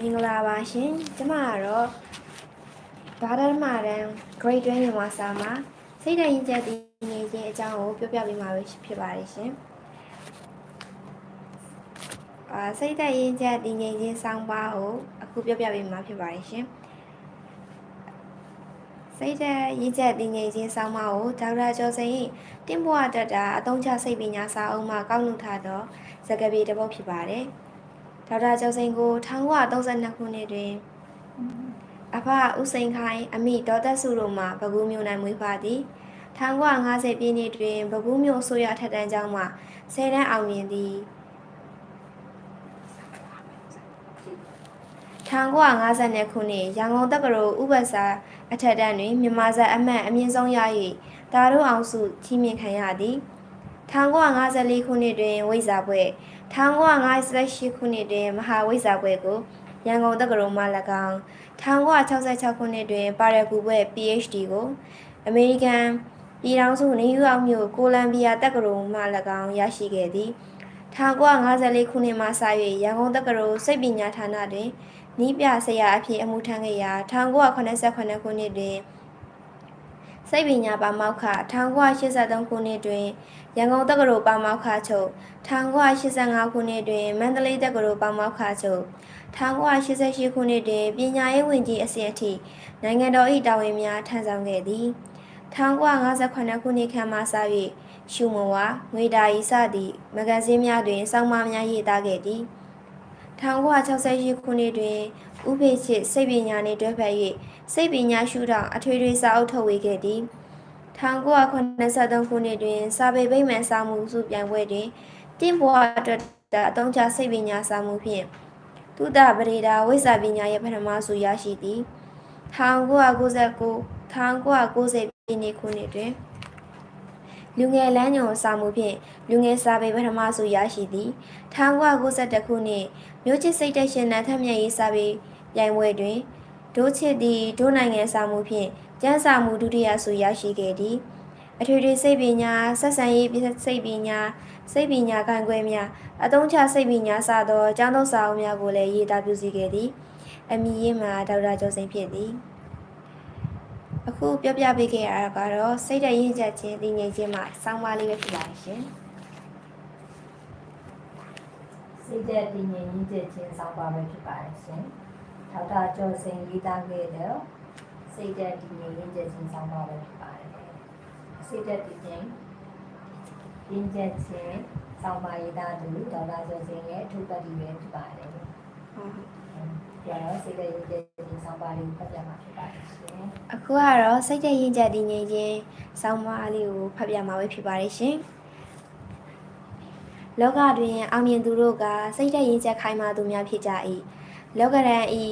မင်္ဂလာပါရှင်ကျမကတော့ဘာဒမာရန် grade 12မြန်မာစာမှာစိတ်ဓာတ်ရင်းချက်တည်နေခြင်းအကြောင်းကိုပြောပြပေးမှာပဲဖြစ်ပါတယ်ရှင်အာစိတ်ဓာတ်ရင်းချက်တည်ငြိမ်ခြင်းစောင်းပါကိုအခုပြောပြပေးမှာဖြစ်ပါတယ်ရှင်စိတ်ဓာတ်ရင်းချက်တည်ငြိမ်ခြင်းစောင်းပါကိုဒေါက်တာကျော်စိန်၏တင်းပွားတက်တာအသုံးချစိတ်ပညာစာအုပ်မှာကောက်နှုတ်ထားသောစကားပြေတစ်ပုဒ်ဖြစ်ပါတယ် ဒေါက်တာကျော်စိန်ကို1932ခုနှစ်တွင်အဖဦးစိန်ခိုင်အမိဒေါ်သက်စုတို့မှဘကူးမြို့၌မွေးဖွားသည်1950ပြည့်နှစ်တွင်ဘကူးမြို့အစိုးရထက်တန်းကျောင်းမှဆယ်တန်းအောင်မြင်သည်1950ခုနှစ်ရန်ကုန်တက္ကသိုလ်ဥပစာအထက်တန်းတွင်မြန်မာစာအမှတ်အမြင့်ဆုံးရ၍တာတို့အောင်စုချီးမြှင့်ခံရသည် 1954ခုနှစ်တွင်ဝိဇာပွဲ1958ခုနှစ်တွင်မဟာဝိဇ္ဇာပွဲကိုရန်ကုန်တက္ကသိုလ်မှ၎င်း1966ခုနှစ်တွင်ပါရဂူဘွဲ့ PhD ကိုအမေရိကန်ပြည်ထောင်စုနယူးယောက်မြို့ကိုလံဘီယာတက္ကသိုလ်မှ၎င်းရရှိခဲ့သည်1954ခုနှစ်မှစ၍ရန်ကုန်တက္ကသိုလ်စိတ်ပညာဌာနတွင်နီးပြဆရာအဖြစ်အမှုထမ်းခဲ့ရာ1989ခုနှစ်တွင်စိတ်ပညာပါမောက္ခ1983ခုနှစ်တွင် ရန်ကုန်တက္ကသိုလ်ပါမောက္ခချုပ်1985ခုနှစ်တွင်မန္တလေးတက္ကသိုလ်ပါမောက္ခချုပ်1988ခုနှစ်တွင်ပညာရေးဝန်ကြီးအဆင့်အထိနိုင်ငံတော်၏တာဝန်များထမ်းဆောင်ခဲ့သည်1958ခုနှစ်ခန့်မှစ၍ရှုမဝါငွေတာရီစသည့်မဂ္ဂဇင်းများတွင်စောင်းမများရေးသားခဲ့သည်1968ခုနှစ်တွင်ဥဖေချစ်စိတ်ပညာနှင့်တွဲဖက်၍စိတ်ပညာရှုထောင့်အထွေထွေစာအုပ်ထုတ်ဝေခဲ့သည် 1983ခုနှစ်တွင် စာပေဗိမာန်စာမှုစုပြိုင်ပွဲတွင်တင်းဘွားအတွက်အတုံးချစိတ်ပညာစာမှုဖြင့်သုတပရိဒါဝိဇ္ဇာပညာရဲ့ပထမဆုရရှိသည်1999 1990ပြည့်နှစ်ခုနှစ်တွင်လူငယ်လမ်းညွန်စာမှုဖြင့်လူငယ်စာပေပထမဆုရရှိသည်1992ခုနှစ်မြို့ချစ်စိတ်တက်ရှင်နတ်ထက်မြတ်ရေးစာပေပြိုင်ပွဲတွင်ဒိုးချစ်သည်ဒိုးနိုင်ငံစာမှုဖြင့် ကျန်းစာမှုဒုတိယဆုရရှိခဲ့သည်အထွေထွေစိတ်ပညာဆက်ဆံရေးစိတ်ပညာစိတ်ပညာခံခွဲများအသုံးချစိတ်ပညာစသောကျောင်းသုံးစာအုပ်များကိုလည်းရေးသားပြုစုခဲ့သည်အမည်ရင်းမှာဒေါက်တာကျော်စိန်ဖြစ်သည်အခုပြောပြပေးခဲ့ရတာကတော့စိတ်ဓာတ်ရင့်ကျက်ခြင်းတည်ငြိမ်ခြင်းမှာစောင်းပါလေးပဲဖြစ်ပါရှင်စိတ်သက်တည်ငြိမ်ရင်းကျက်ခြင်းဆောင်ပါပဲဖြစ်ပါတယ်ရှင်။ထောက်တာကျော်စိန်ရေးသားခဲ့တဲ့ စိတ်သက်တည်ငြိမ်ရင်းကျက်ခြင်းဆောင်ပါပဲဖြစ်ပါတယ်။စိတ်သက်တည်ငြိမ်ရင်းကျက်ခြင်းဆောင်ပါရေးသားသူဒေါက်တာကျော်စိန်ရဲ့အထုပ်ပတ်တီပဲဖြစ်ပါတယ်။ဟုတ်ကျတော့စိတ်သက်ရင်းကျက်ခြင်းဆောင်ပါလေးကိုဖတ်ပြမှာဖြစ်ပါတယ်ရှင်အခုကတော့စိတ်ဓာတ်ရင့်ကျက်တည်ငြိမ်ခြင်းစောင်းပါလေးကိုဖတ်ပြမှာပဲဖြစ်ပါတယ်ရှင်လောကတွင်အောင်မြင်သူတို့ကစိတ်ဓာတ်ရင့်ကျက်ခိုင်မာသူများဖြစ်ကြ၏လောကရန်ဤ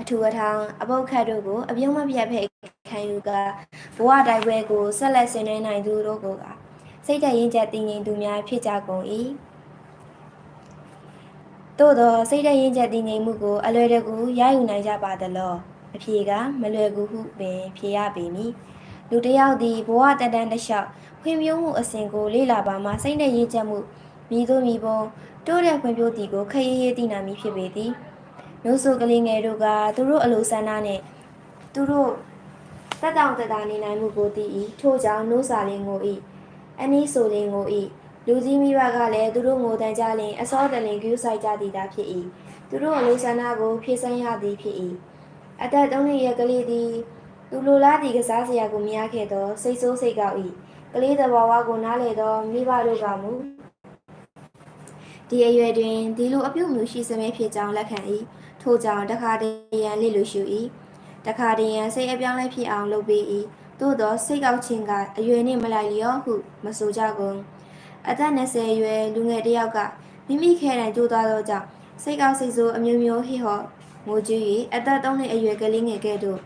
အထူအထောင်အပုတ်ခတ်တို့ကိုအပြုံးမပြတ်ဖဲ့ခံယူကဘဝတိုက်ပွဲကိုဆက်လက်ဆင်နွှဲနိုင်သူတို့ကိုကစိတ်ဓာတ်ရင့်ကျက်တည်ငြိမ်သူများဖြစ်ကြကုန်၏သို့သောစိတ်ဓာတ်ရင့်ကျက်တည်ငြိမ်မှုကိုအလွယ်တကူရယူနိုင်ကြပါသလောအဖြေကမလွယ်ကူဟုပင်ဖြေရပေမည်လူတစ်ယောက်သည်ဘဝတန်တန်တစ်လျှောက်ဖွံ့ဖြိုးမှုအစဉ်ကိုလေ့လာပါမှစိတ်နဲ့ရင့်ကျက်မှုမိသူမိဘတိုးတဲ့ဖွံ့ဖြိုးသည်ကိုခရီးရေးတည်နာမည်ဖြစ်ပေသည် နှုတ်ဆိုကလေးငယ်တို့ကသူတို့အလိုဆန္ဒနှင့်သူတို့တက်တောင့်တတာနေနိုင်မှုကိုတည်၏ထို့ကြောင့်နှုတ်စာလင်းကို၏အနည်းဆိုလင်းကို၏လူကြီးမိဘကလည်းသူတို့ငိုတန်ကြလင်အစောတလင်ကျူးဆိုင်ကြသည်သာဖြစ်၏သူတို့အလိုဆန္ဒကိုဖြည့်ဆန်းရသည်ဖြစ်၏အသက်၃နှစ်ရဲ့ကလေးသည်သူလိုလားသည့်ကစားစရာကိုမရခဲ့သောစိတ်ဆိုးစိတ်ကောက်၏ကလေးသဘာဝကိုနားလေသောမိဘတို့ကမူဒီအရွယ်တွင်ဒီလိုအပြုတ်မျိုးရှိစမဲဖြစ်ကြောင်းလက်ခံ၏ ထို့ကြောင့်တခါတည်းရန်လိလူရှု၏တခါတည်းရန်စိတ်အပြောင်းလဲဖြစ်အောင်လုပ်ပေး၏သို့သောစိတ်ကောက်ခြင်းကအရွယ်နှင့်မလိုက်လျောဟုမဆိုကြကုန်အသက်20အရွယ်လူငယ်တစ်ယောက်ကမိမိခဲတံကြိုးသွားသောကြောင့်စိတ်ကောက်စိတ်ဆိုးအမျိုးမျိုးဟိဟော့ငိုကြွေး၍အသက်3နှစ်အရွယ်ကလေးငယ်ကဲ့သို့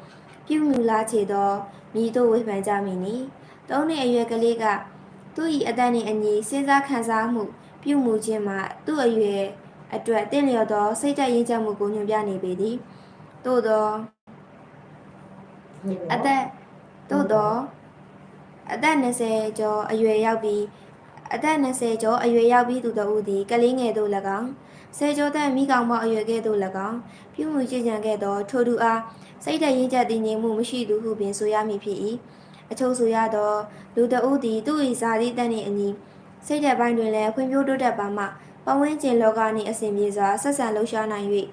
ပြုမှုလာချေသောမိတို့ဝေဖန်ကြမည်နီ3နှစ်အရွယ်ကလေးကသူ့၏အသက်နှင့်အညီစဉ်းစားခံစားမှု ပြုမှုခြင်းမှာသူ့အရွယ် အတွက်တင့်လျော်သောစိတ်ဓာတ်ရင်းချက်မှုကိုညွှန်ပြနေပေသည်သို့သောအသက်သို့သောအသက်20ကျော်အရွယ်ရောက်ပြီးအသက်20ကျော်အရွယ်ရောက်ပြီးသူတို့ဦးသည်ကလေးငယ်တို့၎င်းဆယ်ကျော်သက်မိကောင်မအရွယ်ကဲ့သို့၎င်းပြုမှုကြည်ကြံခဲ့သောထိုသူအားစိတ်တရင်းချက်တည်ငြိမ်မှုမရှိသူဟုပင်ဆိုရမည်ဖြစ်၏အချို့ဆိုရသောလူတဦးသည်သူ့၏ဇာတိတတ်နှင့်အညီစိတ်ဓာတ်ပိုင်းတွင်လည်းဖွံ့ဖြိုးတိုးတက်ပါမှ ပဝန်းကျင်လောကနှင့်အစဉ်ပြေစွာဆက်ဆံလှုပ်ရှားနိုင်၍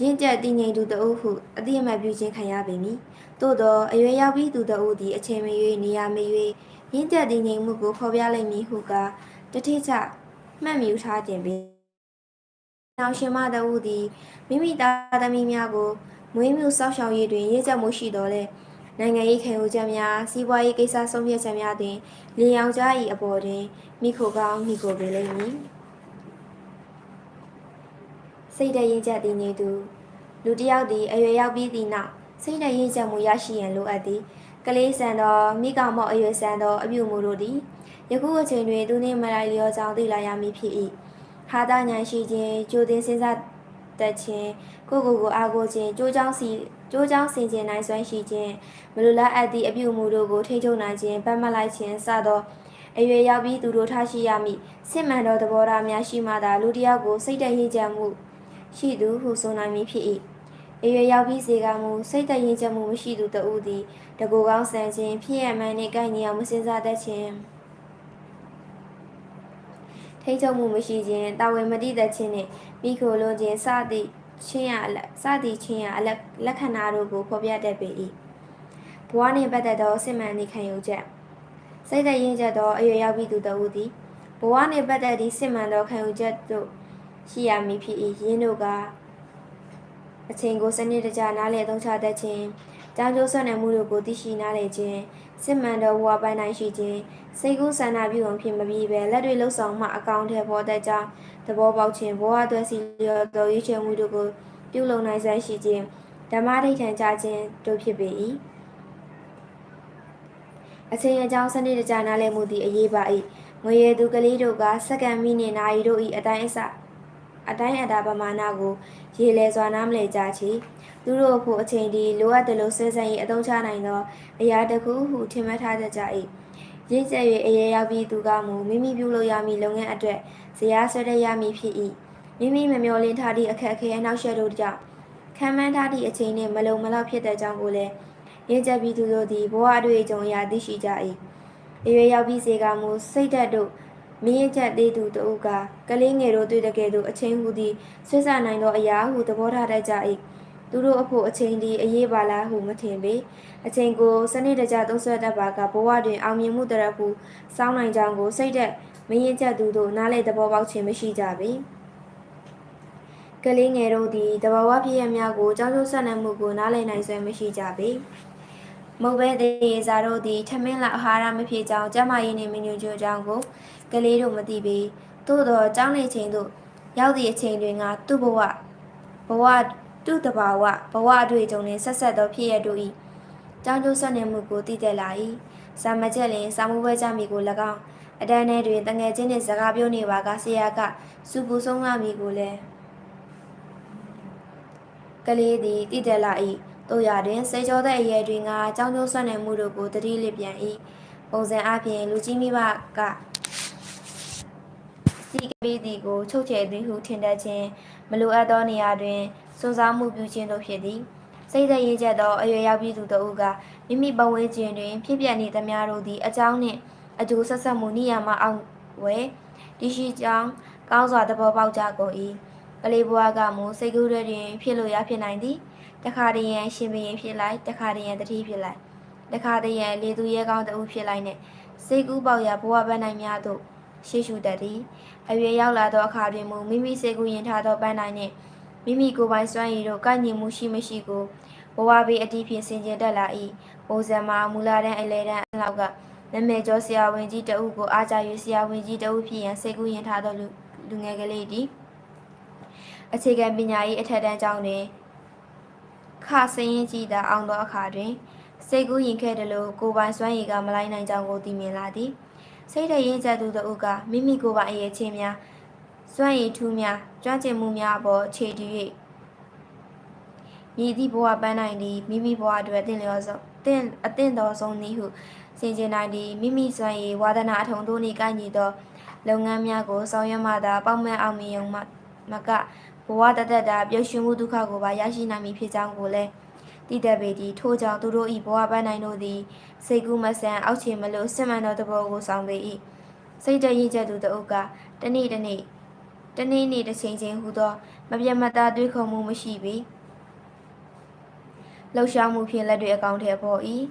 ရင့်ကျက်တည်ငြိမ်သူတဦးဟုအတိအမှတ်ပြုခြင်းခံရပေမည်သို့သောအရွယ်ရောက်ပြီးသူတဦးသည်အချိန်မရွေးနေရာမရွေးရင်းချက်တည်ငြိမ်မှုကိုဖော်ပြလိုက်မည်ဟုကတတိချမှတ်မြူထားခြင်းပင်နောက်ရှင်မတဦးသည်မိမိသားသမီးများကိုမွေးမြူစောက်ရှောက်ရေးတွင်ရည်ချက်မှုရှိတော်လဲ နိုင်ငံရေးခံယူချက်များစီးပွားရေးကိစ္စဆုံးဖြတ်ချက်များတွင်လီယောင်ကြား၏အပေါ်တွင်မိခိုကောင်းမိကိုပေလိမ့်မည်စိတ်တရင်ချက်တည်ငြိမ်သူလူတစ်ယောက်သည်အရွယ်ရောက်ပြီးသည့်နောက်စိတ်တရင်ချက်မှုရရှိရန်လိုအပ်သည်ကလေးဆန်သောမိကောင်မော့အရွယ်ဆန်သောအပြုမူတို့သည်ယခုအချိန်တွင်သူနှင့်မလိုက်လျောကြောင့်သိလာရမည်ဖြစ်၏ဟာတာညာရှိခြင်းကြိုတင်စဉ်းစား တတ်ခြင်းကိုယ့်ကိုယ်ကိုအားကိုးခြင်းကြိုးချောင်းစီကြိုးချောင်းဆင်ခြင်နိုင်စွမ်းရှိခြင်းမလိုလားအပ်သည့်အပြုမူတို့ကိုထိချုပ်နိုင်ခြင်းပတ်မလိုက်ခြင်းစသောအရွယ်ရောက်ပြီးသူတို့ထားရှိရမည်စစ်မှန်သောသဘောထားများရှိမှသာလူတစ်ယောက်ကိုစိတ်တရင်းကြံမှုရှိသူဟုဆိုနိုင်မည်ဖြစ်၏အရွယ်ရောက်ပြီးစေကမူစိတ်တရင်းကြံမှုမရှိသူတဦးသည်တကူကောင်းဆန်ခြင်းဖြစ်ရမှန်နှင့်ကိုက်ညီအောင်မစင်စားတတ်ခြင်း ထိတ်ချုပ်မှုမရှိခြင်းတာဝန်မတိတတ်ခြင်းနှင့်မိခိုလိုခြင်းစသည့်ချင်းရအလက်စသည့်ချင်းရအလက်လက္ခဏာတို့ကိုဖော်ပြတတ်ပေ၏ဘဝနှင့်ပတ်သက်သောစစ်မှန်သည့်ခံယူချက်စိတ်သက်ရင်းချက်သောအရွယ်ရောက်ပြီးသူတဦးသည်ဘဝနှင့်ပတ်သက်သည့်စစ်မှန်သောခံယူချက်တို့ရှိရမည်ဖြစ်၏ယင်းတို့ကအချိန်ကိုစနစ်တကျနားလည်အသုံးချတတ်ခြင်း။ကြောင်ကျိုးဆွမ်းနယ်မှုတို့ကိုသိရှိနားလည်ခြင်း၊ စစ်မှန်သောဝါပိုင်းနိုင်ရှိခြင်း၊စိတ်ကူးဆန္ဒပြုံဖြစ်မပြီးပဲလက်တွေလှုပ်ဆောင်မှအကောင့်ထဲပေါ်တတ်ကြောင်းသဘောပေါက်ခြင်းဘဝအတွက်စီလျော်သောရွေးချယ်မှုတို့ကိုပြုလုပ်နိုင်စွမ်းရှိခြင်းဓမ္မဒိဋ္ဌံကြခြင်းတို့ဖြစ်ပေ၏။အချိန်အကြောင်းစနစ်တကျနားလည်မှုသည်အရေးပါ၏။ငွေရည်သူကလေးတို့ကစက္ကန့်မိနစ်နာရီတို့၏အတိုင်းအစ အတိုင်းအတာပမာဏကိုရေလဲစွာနားမလည်ကြချီသူတို့အဖို့အချိန်ဒီလိုအပ်တယ်လို့ဆွဲဆန့်ရေးအသုံးချနိုင်သောအရာတစ်ခုဟုထင်မှတ်ထားတတ်ကြ၏ရင့်ကျက်၍အရေးရောက်ပြီးသူကမူမိမိပြုလုပ်ရမည့်လုပ်ငန်းအတွက်ဇရာဆွဲတရမည်ဖြစ်၏မိမိမမျောလင်းထားသည့်အခက်အခဲအနောက်ရှက်တို့ကြောင့်ခံမှန်းထားသည့်အချိန်နှင့်မလုံမလောက်ဖြစ်တဲ့ကြောင့်ကိုလည်းရင့်ကျက်ပြီးသူတို့သည်ဘဝအတွေ့အကြုံအရာသိရှိကြ၏အရွယ်ရောက်ပြီးစေကမူစိတ်ဓာတ်တို့ မင်းချက်သေးသူတို့ကကလေးငယ်တို့တွေ့တဲ့ကဲ့သို့အချင်းဟူသည်ဆွေးဆနိုင်သောအရာဟုသဘောထားတတ်ကြ၏သူတို့အဖို့အချင်းဒီအရေးပါလားဟုမထင်ပေအချင်းကိုစနစ်တကျသုံးဆွဲတတ်ပါကဘဝတွင်အောင်မြင်မှုတရဖူစောင်းနိုင်ကြောင်းကိုစိတ်သက်မင်းချက်သူတို့နားလေသဘောပေါက်ခြင်းမရှိကြပေကလေးငယ်တို့သည်တဘာဝဖြစ်ရများကိုကြောင်းကျိုးဆက်နမှုကိုနားလည်နိုင်စွမ်းမရှိကြပေ မုတ်ပဲသေးစားတို့သည်ထမင်းလာအာဟာရမဖြစ်ကြောင်းကျမရင်းနှင့်မညူကြကြောင်းကိုကလေးတို့မသိပေသို့သောကျောင်းနေချိန်သို့ရောက်သည့်အချိန်တွင်ကသူ့ဘဝဘဝသူ့တဘာဝဘဝအတွေ့အကြုံနှင့်ဆက်ဆက်သောဖြစ်ရတို့၏ကျောင်းကျိုးဆက်နေမှုကိုတည်တဲ့လာ၏စာမချက်လင်စာမှုပွဲကြမီကို၎င်းအတန်းထဲတွင်တငယ်ချင်းနှင့်စကားပြောနေပါကဆရာကစူပူဆုံးလာမည်ကိုလည်းကလေးသည်တည်တဲ့လာ၏ တို့ရတွင်စေကျော်တဲ့အရွယ်တွင်ကကျောင်းကျိုးဆွမ်းနယ်မှုတို့ကိုတတိလစ်ပြန်၏ပုံစံအပြင်လူကြီးမိဘကစီကပေးသည်ကိုချုပ်ချယ်သည်ဟုထင်တတ်ခြင်းမလိုအပ်သောနေရာတွင်စွန့်စားမှုပြုခြင်းတို့ဖြစ်သည်စိတ်သက်ရည်ချက်သောအရွယ်ရောက်ပြီးသူတို့ကမိမိပဝေးခြင်းတွင်ဖြစ်ပျက်နေသမျှတို့သည်အကြောင်းနှင့်အကျိုးဆက်ဆက်မှုနိယာမအောင်ဝဲတရှိကြောင်းကောင်းစွာသဘောပေါက်ကြကုန်၏ကလေးဘွားကမူစိတ်ကူးတွင်ဖြစ်လို့ရဖြစ်နိုင်သည် တခါတည်းရန်ရှင်ဘရင်ဖြစ်လိုက်တခါတည်းရန်တတိဖြစ်လိုက်တခါတည်းရန်လေသူရဲကောင်းတဦးဖြစ်လိုက်နဲ့စိတ်ကူးပေါက်ရာဘဝပန်းနိုင်များသို့ရှေ့ရှုတတ်သည်အရွယ်ရောက်လာသောအခါတွင်မူမိမိစိတ်ကူးရင်ထားသောပန်းနိုင်နှင့်မိမိကိုယ်ပိုင်စွမ်းရည်တို့ကန့်ညီမှုရှိမရှိကိုဘဝဘေးအတိဖြင့်ဆင်ခြင်တတ်လာ၏ပုံစံမှာမူလာတဲ့အလဲတန်းအလောက်ကနာမည်ကျော်ဆရာဝန်ကြီးတဦးကိုအားကြ၍ဆရာဝန်ကြီးတဦးဖြစ်ရန်စိတ်ကူးရင်ထားသောလူလူငယ်ကလေးသည်အခြေခံပညာရေးအထက်တန်းကျောင်းတွင် ခစင်းရင်ကြည့်သာအောင်သောအခါတွင်စိတ်ကူးရင်ခဲ့တယ်လို့ကိုပိုင်စွမ်းရည်ကမလိုက်နိုင်ကြောင်းကိုသိမြင်လာသည်စိတ်တရင်ကျသူတို့ကမိမိကိုယ်ပိုင်အရေးချင်းများစွမ်းရည်ထူးများကြွကျင်မှုများအပေါ်ခြေတည်၍မြည်သည့်ဘဝပန်းနိုင်သည်မိမိဘဝအတွက်အသင့်လျော်ဆုံးအသင့်အသင့်တော်ဆုံးနည်းဟုစင်ကျင်နိုင်သည့်မိမိစွမ်းရည်ဝါဒနာအထုံတို့နှင့်ကိုက်ညီသောလုပ်ငန်းများကိုဆောင်ရွက်မှသာပေါက်မဲ့အောင်မြင်ုံမှမက ဘဝတသက်တာပျော်ရွှင်မှုဒုက္ခကိုပါရရှိနိုင်မည်ဖြစ်ကြောင်းကိုလည်းတည်တဲ့ပေသည်ထို့ကြောင့်သူတို့၏ဘဝပန်းနိုင်တို့သည်စိတ်ကူးမဆန်အောက်ခြေမလို့စစ်မှန်သောတဘောကိုဆောင်ပေ၏စိတ်တရည်ချက်သူတအုပ်ကတနေ့တနေ့တနေ့နေ့တစ်ချိန်ချင်းဟူသောမပြတ်မသားတွေးခေါ်မှုမရှိပေလှုပ်ရှားမှုဖြင့်လက်တွေအကောင့်ထဲပေါ်၏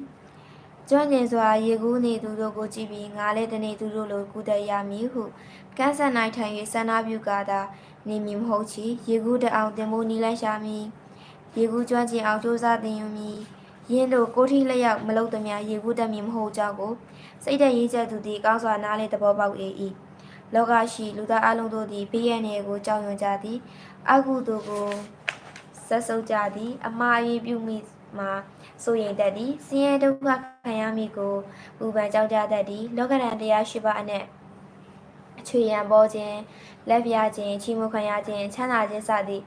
ကျွမ်းကျင်စွာရေကူးနေသူတို့ကိုကြည့်ပြီးငါလည်းတနေ့သူတို့လိုကူးတတ်ရမည်ဟုကန်းဆက်နိုင်ထိုင်၍ဆန္ဒပြုကားသာ နေမည်မဟုတ်ချီရေကူးတအောင်တင်ဖို့နီးလိုက်ရှာမည်ရေကူးကျွမ်းကျင်အောင်စူးစမ်းတင်ယူမည်ရင်းတို့ကိုထိလျောက်မလုပ်သမျှရေကူးတတ်မည်မဟုတ်ကြောင်းကိုစိတ်တရေးချက်သူသည်ကောင်းစွာနားလေသဘောပေါက်၏လောကရှိလူသားအလုံးတို့သည်ဘေးရန်တွေကိုကြောက်ရွံ့ကြသည်အကုသိုလ်ကိုဆက်ဆုပ်ကြသည်အမှားရေးပြုမိမှာဆိုရင်တတ်သည်ဆင်းရဲဒုက္ခခံရမည်ကိုပူပန်ကြောက်ကြတတ်သည်လောကရန်တရားရှိပါအနက်အချွေရန်ပေါ်ခြင်း လက်ပြခြင်းချီးမွမ်းခံရခြင်းချမ်းသာခြင်းစသည့်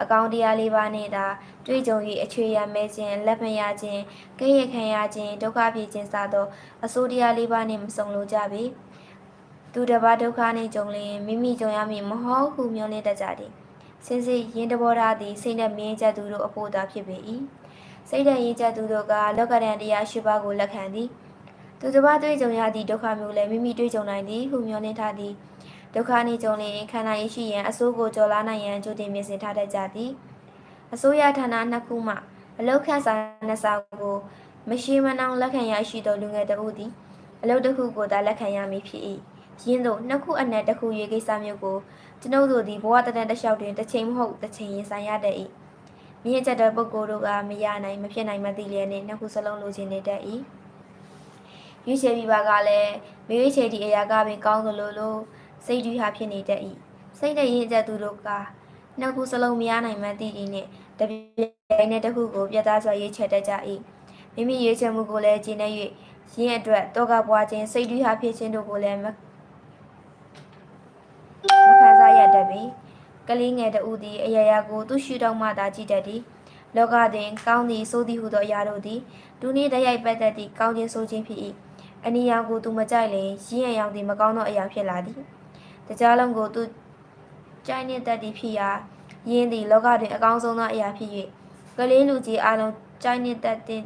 အကောင်တရားလေးပါးနှင့်သာတွေ့ကြုံ၍အချွေရန်မဲခြင်းလက်မရခြင်းကဲ့ရဲ့ခံရခြင်းဒုက္ခဖြစ်ခြင်းစသောအဆိုးတရားလေးပါးနှင့်မစုံလိုကြပေသူတစ်ပါးဒုက္ခနှင့်ကြုံလျင်မိမိကြုံရမည်မဟုတ်ဟုမျှော်လင့်တတ်ကြသည်စင်စစ်ရင်တဘောထားသည်စိတ်နှက်မင်းချက်သူတို့အဖို့သာဖြစ်ပေ၏စိတ်ဓာတ်ရင်းချက်သူတို့ကလောကရန်တရားရှိပါးကိုလက်ခံသည်သူတစ်ပါးတွေ့ကြုံရသည့်ဒုက္ခမျိုးလည်းမိမိတွေ့ကြုံနိုင်သည်ဟုမျှော်လင့်ထားသည် ဒုက္ခနှင့်ကြုံလျင်ခန္ဓာရည်ရှိရန်အဆိုးကိုကြော်လာနိုင်ရန်ကြိုတင်ပြင်ဆင်ထားတတ်ကြသည်အစိုးရဌာနနှစ်ခုမှအလောက်ခန့်စာနှစ်စာကိုမရှိမနှောင်လက်ခံရရှိသောလူငယ်တဦးသည်အလုပ်တစ်ခုကိုသာလက်ခံရမည်ဖြစ်၏ရင်းတို့နှစ်ခုအနက်တစ်ခုရွေးကိစ္စမျိုးကိုကျွန်ုပ်တို့သည်ဘဝတတန်တစ်လျှောက်တွင်တစ်ချိန်မဟုတ်တစ်ချိန်ရင်ဆိုင်ရတတ်၏မြင့်ချက်တဲ့ပုဂ္ဂိုလ်တို့ကမရနိုင်မဖြစ်နိုင်မသိလျက်နှင့်နှစ်ခုစလုံးလိုချင်နေတတ်၏ရွေးချယ်ပြီးပါကလည်းမေရွေးချယ်သည့်အရာကပင်ကောင်းသလိုလို စိတ်ဓာတ်ဖြစ်နေတတ်၏စိတ်နဲ့ရင့်ချက်သူတို့ကနှစ်ခုစလုံးမရနိုင်မှသိသည်နှင့်တပြိုင်နက်တစ်ခုကိုပြတ်သားစွာရွေးချယ်တတ်ကြ၏မိမိရွေးချယ်မှုကိုလည်းကျင့်နေ၍ရင်းအတွက်တောကပွားခြင်းစိတ်ဓာတ်ဖြစ်ခြင်းတို့ကိုလည်းမမခံစားရတတ်ပေကလေးငယ်တဦးသည်အရာရာကိုသူ့ရှုထောင့်မှသာကြည့်တတ်သည်လောကတွင် ကောင်းသည်ဆိုးသည်ဟုသောအရာတို့သည်ဒုနည်းတရိုက်ပတ်သက်သည့်ကောင်းခြင်းဆိုးခြင်းဖြစ်၏အနိယာကိုသူမကြိုက်လျင်ရင်းရရောင်သည်မကောင်းသောအရာဖြစ်လာသည် တကြားလုံးကိုသူကြိုက်နေတတ်သည်ဖြစ်ရာယင်းသည်လောကတွင်အကောင်းဆုံးသောအရာဖြစ်၍ကလေးလူကြီးအလုံးကြိုက်နေတတ်တဲ့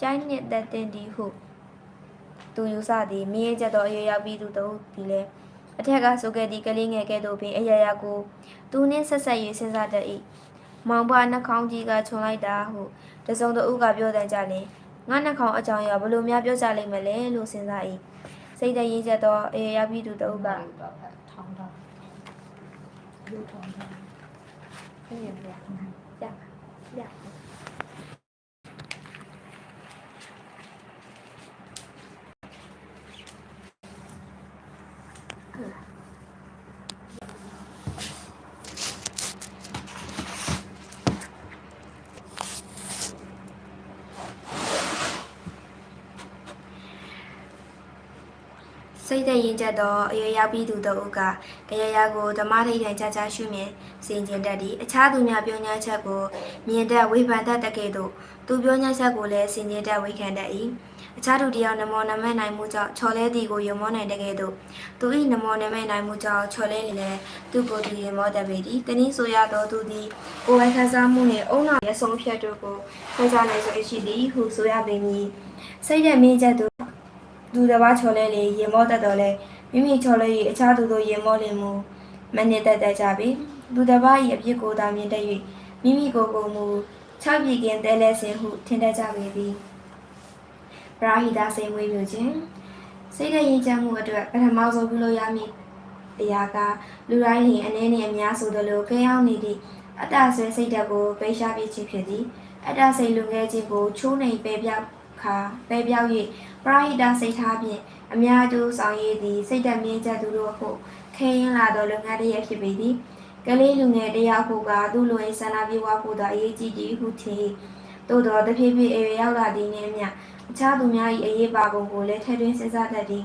ကြိုက်နေတတ်တဲ့သည်ဟုသူယူဆသည်မြင်းကျက်သောအရွယ်ရောက်ပြီးသူတို့သည်လည်းအထက်ကဆိုခဲ့သည့်ကလေးငယ်ကဲ့သို့ပင်အရာရာကိုသူနှင့်ဆက်ဆက်၍စဉ်းစားတတ်၏မောင်ဘွားနှာခေါင်းကြီးကခြုံလိုက်တာဟုတစုံတဦးကပြောတဲ့ကြလင်ငါနှာခေါင်းအကြောင်းအရာဘလို့များပြောကြလိမ့်မလဲလို့စဉ်းစား၏စိတ်တရေးချက်သောအရာရောက်ပြီးသူတဦးကထောင်းတာ ดูของมันเป็นอย่างอยาอยากอยาก စိတ်သက်ရင်ကျက်သောအရွယ်ရောက်ပြီးသူတို့ကကြရရကိုဓမ္မထိတ်တန်ကြကြရှုမြင်စင်ကျင်တတ်သည်အခြားသူများပြောညာချက်ကိုမြင်တတ်ဝေဖန်တတ်တကဲ့သို့သူပြောညာချက်ကိုလည်းစင်ကျင်တတ်ဝေခံတတ်၏အခြားသူတယောက်နမောနမဲနိုင်မှုကြောင့်ချော်လဲသည်ကိုယမောနိုင်တကဲ့သို့သူ၏နမောနမဲနိုင်မှုကြောင့်ချော်လဲနေလည်းသူကိုယ်သူယမောတတ်ပေသည်တနည်းဆိုရသောသူသည်ကိုယ်ပိုင်ခံစားမှုနှင့်အုံနောက်ရဆုံးဖြတ်တို့ကိုခွဲခြားနိုင်စွမ်းရှိသည်ဟုဆိုရပေမည်စိတ်သက်မြင့်ချက်သူ သူတစ်ပါးချော်လဲလေရေမောတတ်တော်လဲမိမိချော်လဲ၍အခြားသူတို့ရေမောလင်မူမနစ်တတ်တတ်ကြပြီသူတစ်ပါး၏အပြစ်ကိုသာမြင်တတ်၍မိမိကိုယ်ကိုယ်မူ၆ပြည်ကင်တဲလဲစဉ်ဟုထင်တတ်ကြပေသည်ပရာဟိတစိတ်မွေးမြူခြင်းစိတ်ရဲ့ရင်ချမ်းမှုအတွက်ပထမဆုံးပြုလို့ရမည်အရာကလူတိုင်းလျင်အနေနဲ့အများဆိုသလိုကဲရောက်နေသည့်အတ္တဆွဲစိတ်ဓာတ်ကိုပိရှားပြခြင်းဖြစ်သည်အတ္တစိတ်လူငယ်ခြင်းကိုချိုးနှိမ်ပယ်ပြောက်ခါပယ်ပြောက်၍ ပရိဟိတစိတ်ထားဖြင့်အများကျိုးဆောင်ရည်သည်စိတ်တမြင့်ချက်သူတို့ဖို့ခဲရင်လာသောလုပ်ငန်းတစ်ရပ်ဖြစ်ပေသည်ကလေးလူငယ်တယောက်ဖို့ကသူ့လူရင်းဆန္ဒပြေဝဖို့သာအရေးကြီးသည်ဟုထင်သို့တော်တဖြည်းဖြည်းအရွယ်ရောက်လာသည်နှင့်အမျှအခြားသူများ၏အရေးပါပုံကိုလည်းထည့်သွင်းစဉ်းစားတတ်သည်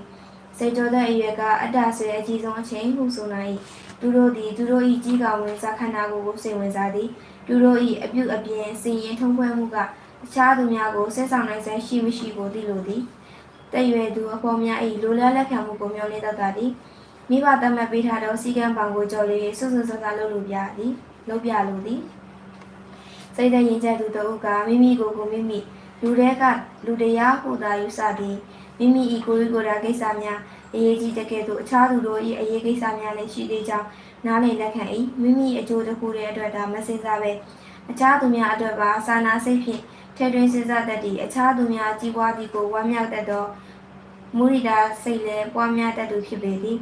စိတ်ကြောတဲ့အရွယ်ကအတ္တဆွေအကြီးဆုံးအချိန်ဟုဆိုနိုင်၏သူတို့သည်သူတို့၏ကြီးကောင်ဝင်စားခန္ဓာကိုယ်ကိုစိတ်ဝင်စားသည်သူတို့၏အပြုအပြင်စီရင်ထုံးဖွဲ့မှုကအခြားသူများကိုဆက်ဆောင်နိုင်စွမ်းရှိမရှိကိုသိလိုသည် တက်ရွယ်သူအဖော်များ၏လိုလားလက်ခံမှုကိုမျှော်လင့်တတ်တာသည်မိဘတတ်မှတ်ပေးထားသောစီကံပောင်ကိုကြော်လေးဆွဆွဆဆလုပ်လို့ပြသည်လုပ်ပြလို့သည်စိတ်တရင်ချက်သူတို့ကမိမိကိုယ်ကိုမိမိလူတဲကလူတရားဟူသာယူဆသည်မိမိ၏ကိုယ်ကိုယ်တာကိစ္စများအရေးကြီးတဲ့ကဲ့သို့အခြားသူတို့၏အရေးကိစ္စများလည်းရှိသေးကြောင်းနားလည်လက်ခံ၏မိမိအကျိုးတစ်ခုတည်းအတွက်ဒါမစင်စားပဲအခြားသူများအတွက်ပါစာနာစိတ်ဖြင့် ထဲတွင်စဉ်းစားတတ်သည့်အခြားသူများကြီးပွားသည်ကိုဝမ်းမြောက်တတ်သောမူရိတာစိတ်လည်းပွားများတတ်သူဖြစ်ပေသည်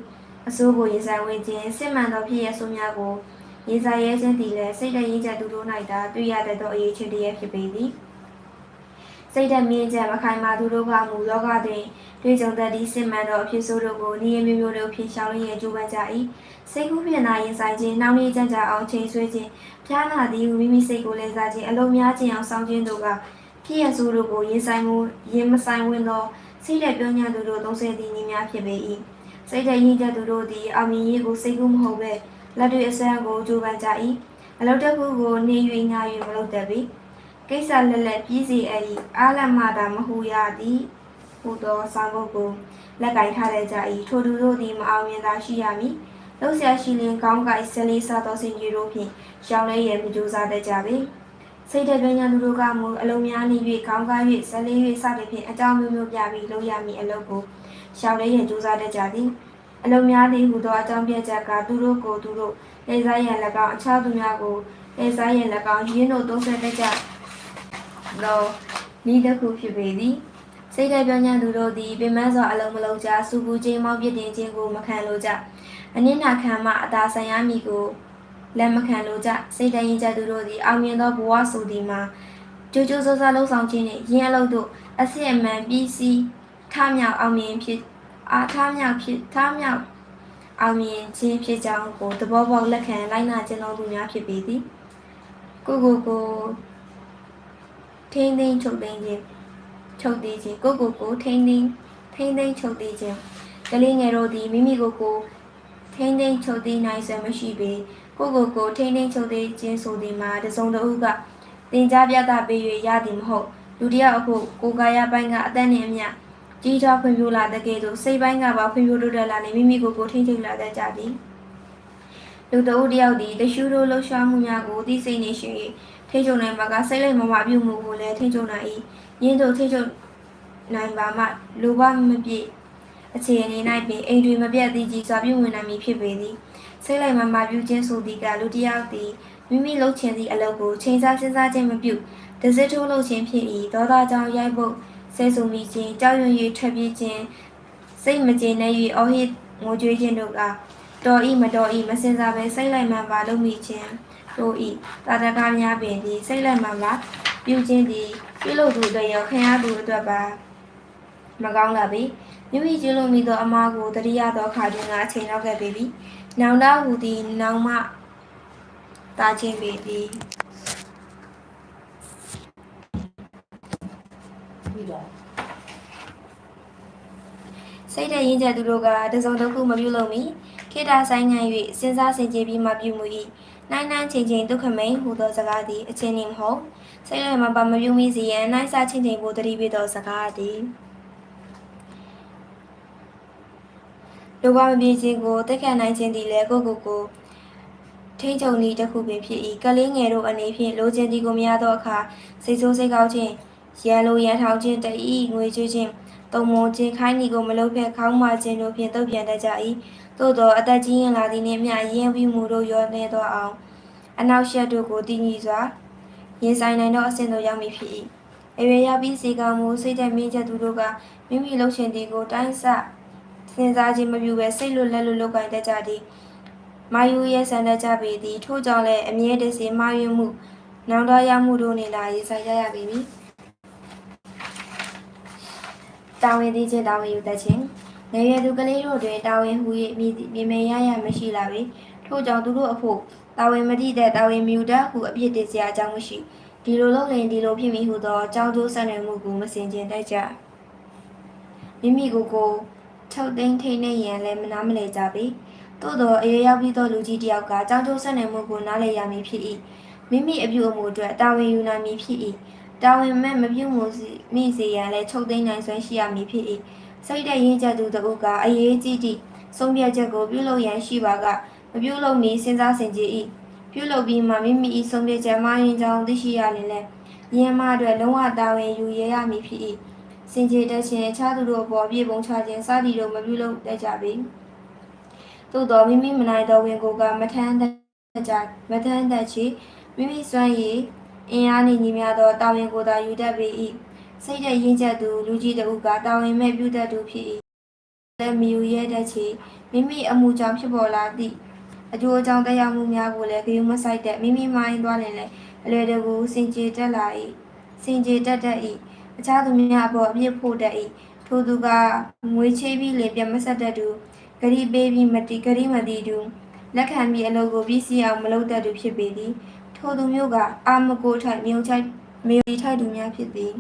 အစိုးကိုရင်ဆိုင်ဝင်ခြင်းစစ်မှန်သောဖြစ်ရဆိုးများကိုရင်ဆိုင်ရဲခြင်းသည်လည်းစိတ်တရင်းချက်သူတို့၌သာတွေ့ရတတ်သောအရေးချင်းတည်းဖြစ်ပေသည် စိတ်ဓာတ်မြင့်ချက်မခိုင်မာသူတို့ကမူလောကတွင်တွေ့ကြုံတတ်သည့်စစ်မှန်သောအဖြစ်ဆိုးတို့ကိုဤရမျိုးမျိုးတို့ဖြေရှောင်ရန်ကြိုးပမ်းကြ၏စိတ်ကူးပြင်နာရင်ဆိုင်ခြင်းနှောင့်နှေးကြကြအောင်ချိန်ဆွဲခြင်းဖျားနာသည်မိမိစိတ်ကိုလဲစားခြင်းအလုံးများခြင်းအောင်ဆောင်ခြင်းတို့ကဖြစ်ရဆိုးတို့ကိုရင်ဆိုင်မှုရင်မဆိုင်ဝင်သောစိတ်ဓာတ်ပြောညံသူတို့သုံးဆသည်နည်းများဖြစ်ပေ၏စိတ်ဓာတ်ရင်းချက်သူတို့သည်အောင်မြင်ရေးကိုစိတ်ကူးမဟုတ်ပဲလက်တွေအစမ်းကိုကြိုးပမ်းကြ၏အလုတ်တစ်ခုကိုနေ၍ညာ၍မလုပ်တတ်ပေ ကိစ္စလက်လက်ပြီးစီအ၏အာလမတာမဟူရသည်ဟူသောစာမုတ်ကိုလက်ကင်ထားတဲ့ကြ၏ထိုသူတို့သည်မအောင်မြင်သာရှိရမည်လောက်ဆရာရှိလင်ကောင်းကင်ဆလေးစားသောစင်ကြီးတို့ဖြင့်ရှောင်းလဲရမကြိုးစားတတ်ကြပေစိတ်တပညာသူတို့ကမူအလုံးများနေ၍ကောင်းကား၍ဇလေး၍စသည်ဖြင့်အကြောင်းမျိုးမျိုးပြပြီးလုပ်ရမည်အလုပ်ကိုရှောင်းလဲရကြိုးစားတတ်ကြသည်အလုံးများသည်ဟူသောအကြောင်းပြချက်ကသူတို့ကိုသူတို့လေစားရန်၎င်းအခြားသူများကိုလေစားရန်၎င်းရင်းတို့သုံးဆက်တတ်ကြ သောဤတစ်ခုဖြစ်ပေသည်စိတ်ဓာတ်ပြောင်းညံ့သူတို့သည်ပင်မစွာအလုံးမလုံးကြစူပူခြင်းမောင်းပြစ်တင်ခြင်းကိုမခံလိုကြအနစ်နာခံမှအသာဆိုင်ရမည်ကိုလက်မခံလိုကြစိတ်ဓာတ်ရင်ကျသူတို့သည်အောင်မြင်သောဘဝဆိုသည်မှာကြိုးကြိုးဆဆလှုပ်ဆောင်ခြင်းနှင့်ရင်းအလုပ်တို့အစစ်အမှန်ပြီးစီးထမြောက်အောင်မြင်ဖြစ်အားထမြောက်ဖြစ်ထမြောက်အောင်မြင်ခြင်းဖြစ်ကြောင်းကိုသဘောပေါက်လက်ခံလိုက်နာခြင်းတော်သူများဖြစ်ပေသည်ကိုကိုကို ထိမ့်သိမ့်ချုပ်သိမ့်ခြင်းချုပ်သေးခြင်းကိုကိုကိုထိမ့်သိမ်းထိမ့်သိမ်းချုပ်သေးခြင်းကလေးငယ်တို့သည်မိမိကိုယ်ကိုထိမ့်သိမ်းချုပ်သေးနိုင်စွာမရှိပေကိုကိုကိုထိမ့်သိမ်းချုပ်သေးခြင်းဆိုသည်မှာတစုံတစ်ဦးကတင် जा ပြတာပေး၍ရသည်မဟုတ်လူတစ်ယောက်အဖို့ကိုယ်ကာယပိုင်းကအသက်နှင့်အမျှကြီးထွားဖွံ့ဖြိုးလာတဲ့ကဲ့သို့စိတ်ပိုင်းကပါဖွံ့ဖြိုးတိုးတက်လာနေမိမိကိုယ်ကိုထိမ့်သိမ်းလာတတ်ကြသည်လူတဦးတစ်ယောက်သည်တရှူတို့လှုပ်ရှားမှုများကိုသိစိတ်နေရှင်၍ ထိချုံနိုင်မှာကစိတ်လိုက်မမပြုမှုကိုလည်းထိချုံနိုင်၏ယင်းတို့ထိချုံနိုင်ပါမှလိုဘမပြည့်အခြေအနေ၌ပင်အိမ်တွေမပြတ်သည့်ကြီးစွာပြုဝင်နိုင်မည်ဖြစ်ပေသည်စိတ်လိုက်မှမှပြုခြင်းဆိုသည်ကလူတစ်ယောက်သည်မိမိလှုပ်ချင်သည့်အလုပ်ကိုချိန်ဆစဉ်းစားခြင်းမပြုတစစ်ထိုးလှုပ်ခြင်းဖြစ်၏ဒေါသကြောင့်ရိုက်ဖို့ဆဲဆူမိခြင်းကြောက်ရွံ့၍ထွက်ပြေးခြင်းစိတ်မကျေနပ်၍အော်ဟစ်ငိုကြွေးခြင်းတို့ကတော်ဤမတော်ဤမစင်စားပဲစိတ်လိုက်မှပါလုပ်မိခြင်း တို့ဤတာတကားများပင်သည်စိတ်လိုက်မှပါပြုခြင်းသည်ပြုလုပ်သူတို့ရောခင်ရသူအတွက်ပါမကောင်းလာပြီမိမိကျင်းလို့မိသောအမားကိုတတိယသောခါတွင်ကအချိန်နောက်ခဲ့ပေပြီနောင်တဟူသည်နောင်မှတာချင်းပေသည်ပြီးတော့စိတ်တဲ့ရင်းချက်သူတို့ကတစုံတစ်ခုမပြုလုပ်မီခေတ္တဆိုင်ငံ၍စဉ်းစားဆင်ခြင်ပြီးမှပြုမှု၏ နိုင်နိုင်ချင်းချင်းဒုက္ခမိန်ဟူသောစကားသည်အချင်းနှင့်မဟုတ်စိတ်လည်းမပါမပြုမိစေရန်နိုင်စားချင်းချင်းကိုတတိပေးသောစကားသည်လူပါမပြေခြင်းကိုတက်ခံနိုင်ခြင်းသည်လည်းကိုယ့်ကိုယ်ကိုထိမ့်ချုပ်နည်းတစ်ခုပင်ဖြစ်၏ကလေးငယ်တို့အနေဖြင့်လိုချင်သည်ကိုမရသောအခါစိတ်ဆိုးစိတ်ကောက်ခြင်းရန်လိုရန်ထောင်ခြင်းတဤငွေချွေးခြင်းတုံမုံခြင်းခိုင်းနီကိုမလုပ်ဖက်ခေါင်းမာခြင်းတို့ဖြင့်တုတ်ပြန်တတ်ကြ၏ သို့သောအသက်ကြီးရင်လာသည်နှင့်အမျှရင်ပြီးမှုတို့ရောနေသောအောင်အနောက်ရှက်တို့ကိုတည်ငြိစွာရင်ဆိုင်နိုင်သောအဆင့်သို့ရောက်မည်ဖြစ်၏အရွယ်ရောက်ပြီးစေကောင်းမှုစိတ်သက်မြင့်ချက်သူတို့ကမိမိလှုပ်ရှင်သည်ကိုတိုင်းဆစဉ်းစားခြင်းမပြုဘဲစိတ်လွတ်လက်လွတ်လုပ်ကိုင်တတ်ကြသည်မာယူရဲ့ဆန္ဒကြပေသည်ထို့ကြောင့်လည်းအမြဲတစေမာယူမှုနောင်တရမှုတို့နေလာရေးဆိုင်ကြရပေမည်တာဝန်သိခြင်းတာဝန်ယူတတ်ခြင်း ငယ်ရွယ်သူကလေးတို့တွင်တာဝန်ဟူ၍မြည်မြင်မြင်ရရမရှိလာပေထို့ကြောင့်သူတို့အဖို့တာဝန်မတိတဲ့တာဝန်မြူတတ်ဟုအပြစ်တင်စရာအကြောင်းမရှိဒီလိုလုပ်ရင်ဒီလိုဖြစ်မည်ဟုသောအကြောင်းကျိုးဆက်နွယ်မှုကိုမစင်ကျင်တတ်ကြမိမိကိုယ်ကိုယ်ထုတ်သိမ်းထိန်းနေရန်လည်းမနာမလဲကြပေသို့သောအရွယ်ရောက်ပြီးသောလူကြီးတစ်ယောက်ကကြောင်းကျိုးဆက်နေမှုကိုနားလည်ရမည်ဖြစ်၏မိမိအပြုအမူအတွက်တာဝန်ယူနိုင်မည်ဖြစ်၏တာဝန်မဲ့မပြုမှုစီမိစေရန်လည်းချုပ်သိမ်းနိုင်စွမ်းရှိရမည်ဖြစ်၏ စိတ်တဲ့ရင်းချက်သူတအုပ်ကအရေးကြီးသည့်ဆုံးဖြတ်ချက်ကိုပြုလုပ်ရန်ရှိပါကမပြုလုပ်မီစဉ်းစားဆင်ခြင်၏ပြုလုပ်ပြီးမှမိမိ၏ဆုံးဖြတ်ချက်မှားယွင်းကြောင်းသိရှိရရင်လည်းယင်းမအတွက်လုံးဝတာဝန်ယူရရမည်ဖြစ်၏စင်ကြယ်တတ်ခြင်းအခြားသူတို့အပေါ်ပြေပုံချခြင်းစသည်တို့မပြုလုပ်တတ်ကြပေသို့တော်မိမိမနိုင်သောဝင်ကိုယ်ကမထမ်းတတ်ကြမထမ်းတတ်ချေမိမိစွမ်းရည်အင်အားနှင့်ညီမျှသောတာဝန်ကိုသာယူတတ်ပေ၏ စိတ်တဲ့ရင်းချက်သူလူကြီးတဦးကတာဝန်မဲ့ပြုတတ်သူဖြစ်၏လက်မီယူရဲတတ်ချေမိမိအမှုကြောင့်ဖြစ်ပေါ်လာသည့်အကျိုးအကြောင်းတရားမှုများကိုလည်းဂရုမစိုက်တဲ့မိမိမိုင်းသွားလင်လည်းအလွယ်တကူစင်ကြယ်တက်လာ၏စင်ကြယ်တက်တတ်၏အခြားသူများအပေါ်အပြစ်ဖို့တတ်၏ထိုသူကငွေချေးပြီးလည်းပြတ်မဆက်တတ်သူဂရီပေးပြီးမတိဂရီမတိသူလက်ခံပြီးအလုပ်ကိုပြီးစီးအောင်မလုပ်တတ်သူဖြစ်ပေသည်ထိုသူမျိုးကအာမကိုထိုက်မြုံချိုက်မြုံထိုက်သူများဖြစ်သည်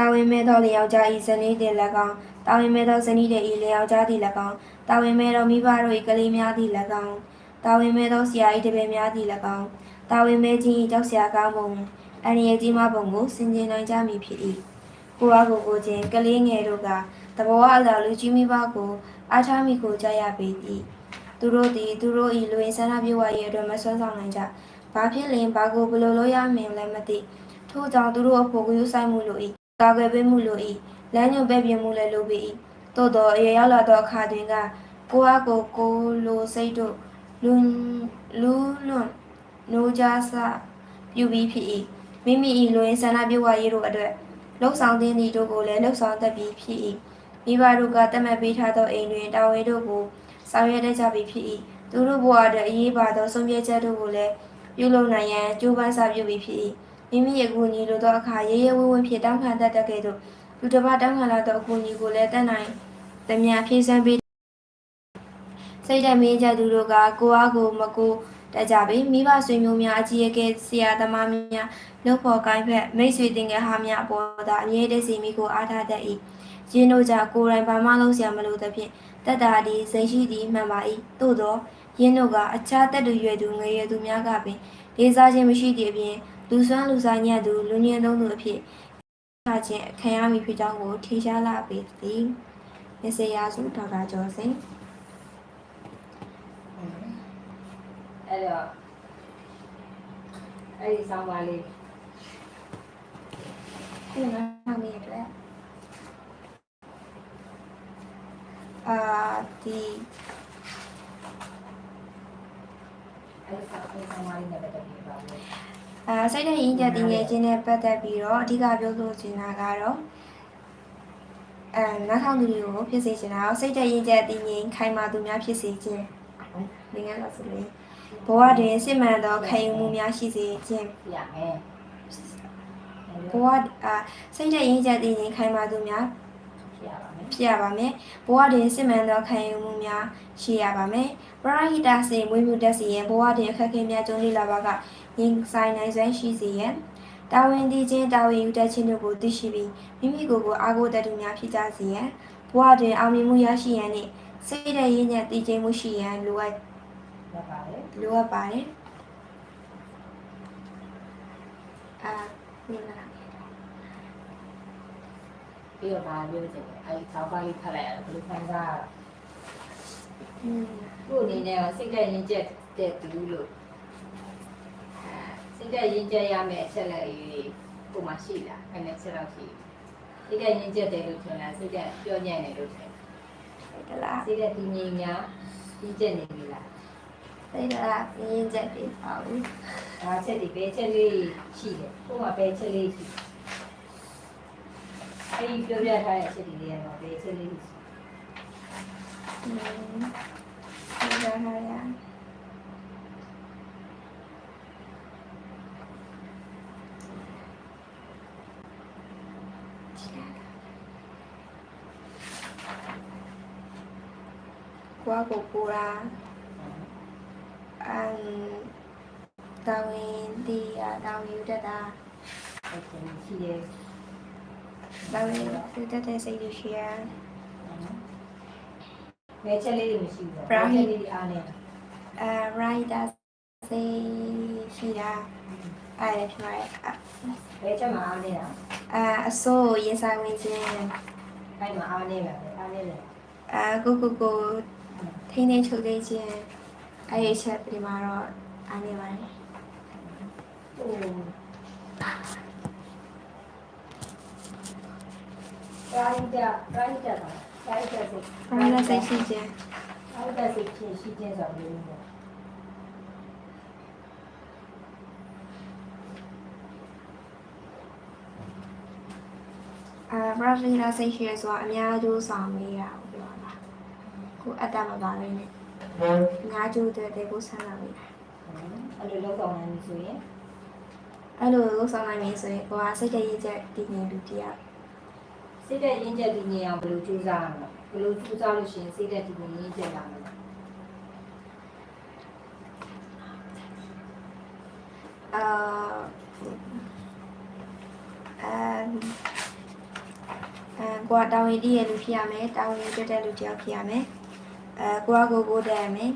တာဝန်မဲ့သောလျောက်ကြားဤဇနီးသည်၎င်းတာဝန်မဲ့သောဇနီးသည်ဤလျောက်ကြားသည်၎င်းတာဝန်မဲ့သောမိဘတို့၏ကလေးများသည်၎င်းတာဝန်မဲ့သောဆရာ၏တပည့်များသည်၎င်းတာဝန်မဲ့ခြင်း၏ကြောက်စရာကောင်းပုံအန္တရာယ်ကြီးမှပုံကိုဆင်ခြင်နိုင်ကြမည်ဖြစ်၏ကိုအားကိုကိုချင်းကလေးငယ်တို့ကတဘောအလာလူကြီးမိဘကိုအားထားမိကိုကြားရပေသည်သူတို့သည်သူတို့၏လူဝင်ဆန္ဒပြုဝါရေးအတွက်မဆွမ်းဆောင်နိုင်ကြ။ဘာဖြစ်လင်ဘာကိုဘယ်လိုလုပ်ရမည်လဲမသိ။ထို့ကြောင့်သူတို့အဖို့ကိုယူဆိုင်မှုလို၏။ ကာကွယ်ပေးမှုလို၏။လမ်းညွှန်ပဲ့ပြင်မှုလည်းလိုပေ၏။သို့သောအရရောက်လာသောအခါတွင်ကကိုအားကိုကိုလိုစိတ်တို့လူလူလွန်နိုးကြဆပြုပြီးဖြစ်၏။မိမိ၏လူဝင်ဆန္ဒပြုဝါရေးတို့အတွက်လှုပ်ဆောင်ခြင်းသည်တို့ကိုလည်းလှုပ်ဆောင်တတ်ပြီးဖြစ်၏။မိဘတို့ကတတ်မှတ်ပေးထားသောအိမ်တွင်တာဝန်တို့ကိုဆောင်ရွက်တတ်ကြပြီဖြစ်၏သူတို့ဘဝအတွက်အရေးပါသောဆုံးဖြတ်ချက်တို့ကိုလည်းပြုလုပ်နိုင်ရန်ကြိုးပမ်းစာပြုပြီဖြစ်၏ မိမိရဲ့အကူအညီလိုသောအခါရဲရဲဝံ့ဝံ့ဖြင့်တောင်းခံတတ်တဲ့ကဲ့သို့လူတစ်ပါးတောင်းခံလာသောအကူအညီကိုလည်းတတ်နိုင်သမျှဖြည့်ဆန်းပေးစိတ်ဓာတ်မင်းကြသူတို့ကကိုအားကိုမကိုတတ်ကြပေမိဘဆွေမျိုးများအကြီးအကဲဆရာသမားများလုပ်ဖို့ကိုင်းဖက်မိတ်ဆွေတင်ငယ်ဟာများအပေါ်သာအမြဲတစေမိကိုအားထားတတ်၏ရင်းတို့ကြကိုယ်တိုင်ဘာမှလုပ်ဆရာမလိုသဖြင့်တတ်တာဒီစိတ်ရှိသည်မှန်ပါ၏သို့သောရင်းတို့ကအခြားတက်တူရွယ်သူငယ်ရွယ်သူများကပင်လေးစားခြင်းမရှိသည့်အပြင် လူဆွမ်းလူစားညံ့သူလူညင်သုံးသူအဖြစ်ချခြင်းခံရမည်ဖြစ်ကြောင်းကိုထင်ရှားလာပေသည်မစ္စရာစုဒေါက်တာကျော်စင်အဲ့တော့အဲ့ဒီဆောင်းပါးလေးခုနကနေ့အတွက်အာဒီအဲ့ဒီဆောင်းအဲ့ဒီဆောင်းပါးလေးနဲ့ပတ်သက်ပြီးပါမယ် အာစိတ်နဲ့ရင်းချက်တည်ငယ်ခြင်းနဲ့ပတ်သက်ပြီးတော့အဓိကပြောဆိုချင်တာကတော့အဲနောက်ထောင်သူတွေကိုဖြစ်စေချင်တာတော့စိတ်တဲ့ရင်းချက်တည်ငြိမ်ခိုင်မာသူများဖြစ်စေခြင်းငငယ်တော့ဆိုလို့ဘဝတွင်စစ်မှန်သောခံယူမှုများရှိစေခြင်းပြရမယ်ဘဝအာစိတ်တဲ့ရင်းချက်တည်ငြိမ်ခိုင်မာသူများပြရပါမယ်ဖြစ်ရပါမယ်ဘဝတွင်စစ်မှန်သောခံယူမှုများရှိရပါမယ်ပရဟိတစေမွေးမြူတတ်စေရန်ဘဝတွင်အခက်အခဲများကြုံတွေ့လာပါက ရင်ဆိုင်နိုင်စွမ်းရှိစေရန်တာဝန်တည်ခြင်းတာဝန်ယူတတ်ခြင်းတို့ကိုသိရှိပြီးမိမိကိုယ်ကိုအားကိုးတတ်သူများဖြစ်ကြစေရန်ဘဝတွင်အောင်မြင်မှုရရှိရန်နှင့်စိတ်တဲ့ရင်းချက်တည်ခြင်းမှုရှိရန်လိုအပ်ရပါတယ်လိုအပ်ပါတယ်အာဒီမှာပြီးတော့ဗာပြောချင်တယ်အဲ့ဒီဆောင်းပါးလေးဖတ်လိုက်ရတယ်ဘယ်လိုခံစားရလဲอืมခုအနေနဲ့ကစိတ်တဲ့ရင်ကျက်တဲ့သူလို့ စိတ်တဲ့ရင်ကျက်ရမယ့်အချက်လက်ကြီးပုံမှရှိလားအဲ့နဲ့ချက်တော့ရှိစိတ်တဲ့ရင်ကျက်တယ်လို့ထင်လားစိတ်တဲ့ပြောညံ့တယ်လို့ထင်ဟုတ်ကလားစိတ်တဲ့ဒီငြိမ်များရင်ကျက်နေပြီလားစိတ်ကရင်းချက်ပြပါဘူးဒါချက်ဒီပဲချက်လေးရှိတယ်ပုံမှပဲချက်လေးရှိအဲ့ဒီပြောပြထားတဲ့ချက်ဒီလေးကတော့ပဲချက်လေးရှိอืมဒီကဟာရ ကွာကိုကိုရာအမ်တာဝန်ဒီယာတာဝန်ယူတတ်တာအဲ့ချက်ရှိတယ်တာဝန်ယူတတ်တဲ့စိတ်လူရှိရမဲချက်လေးတွေမရှိဘူးပရာဟိချက်လေးအားနေအဲ rider စိတ်ရှိတာအဲ့ဒါဖြစ်ပါတယ်အဘယ်ချက်မှာအားနေတာအာအစိုးကိုရင်ဆိုင်ဝင်ခြင်းအဲ့မှာအားနေမှာပဲအားနေတယ်အာကိုကိုကို ထိန်းသိမ်းချုပ်သိမ်းခြင်းအဲ့ဒီချက်ဒီမှာတော့အားနေပါတယ်ဟိုရာဟိတရာဟိတတာရာဟိတစိတ်ဘာလို့စိတ်ရှိခြင်းရာဟိတစိတ်ဖြစ်ရှိခြင်းဆိုပြီးတော့အာပရာဖီနာစိတ်ရှိရဆိုတာအများကျိုးဆောင်မေးတာ ကိုပြောတာကိုအတ္တမပါဘဲနဲ့အများကျိုးတဲ့တဲ့ကိုဆန်းလာမေးတာအဲ့လိုလောက်ဆောင်နေဆိုရင်အဲ့လိုလုပ်ဆောင်နိုင်ပြီဆိုရင်ကိုကစိတ်တရည်ချက်တည်ငြိမ်လူတရားစိတ်တဲ့ရင်းချက်ဒီနေအောင်ဘယ်လိုကြိုးစားရမလဲဘယ်လိုကြိုးစားလို့ရှိရင်စိတ်တဲ့ဒီနေရင်းချက်လာမလဲအာအမ်အဲကိုကတောင်းရင်တည်ရလူဖြစ်ရမယ်တောင်းရင်တက်တဲ့လူတယောက်ဖြစ်ရမယ် အဲကိုကကိုကိုတက်ရမယ်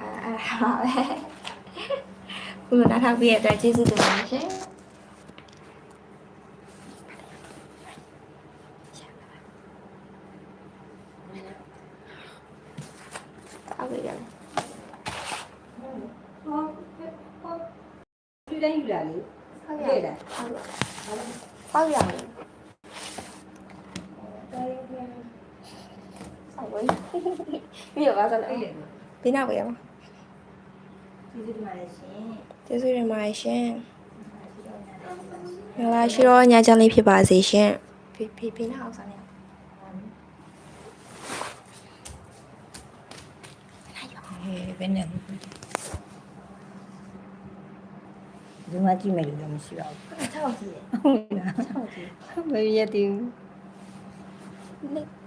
အဲအဲ့ဒါပါပဲခုလိုနားထောင်ပြရတဲ့အတွက်ကျေးဇူးတင်ပါတယ်ရှင်အောက်ပြရတယ် ဟောဟောဒီတိုင်းယူလာလေ ဟုတ် ရ ရ တာ ဟုတ်ရဟုတ်ရတယ် ဆောက်ဝေးပြီးတော့ပါစလား အဲ့လေ ဒီနောက်ပဲရမှာဒီဒီမှာလည်းရှင်ကျေးဇူးတင်ပါတယ်ရှင်မင်္ဂလာရှိတော့ညချမ်းလေးဖြစ်ပါစေရှင်ဖေဖေဖေနောက်အောင်စားနေဟဲ့ဘယ်နဲ့ဒီမှာကြည့်မယ်လို့လည်းမရှိပါဘူး6ကြည့်ဟုတ်လား6ကြည့်ဘယ်ရည်တည်လက်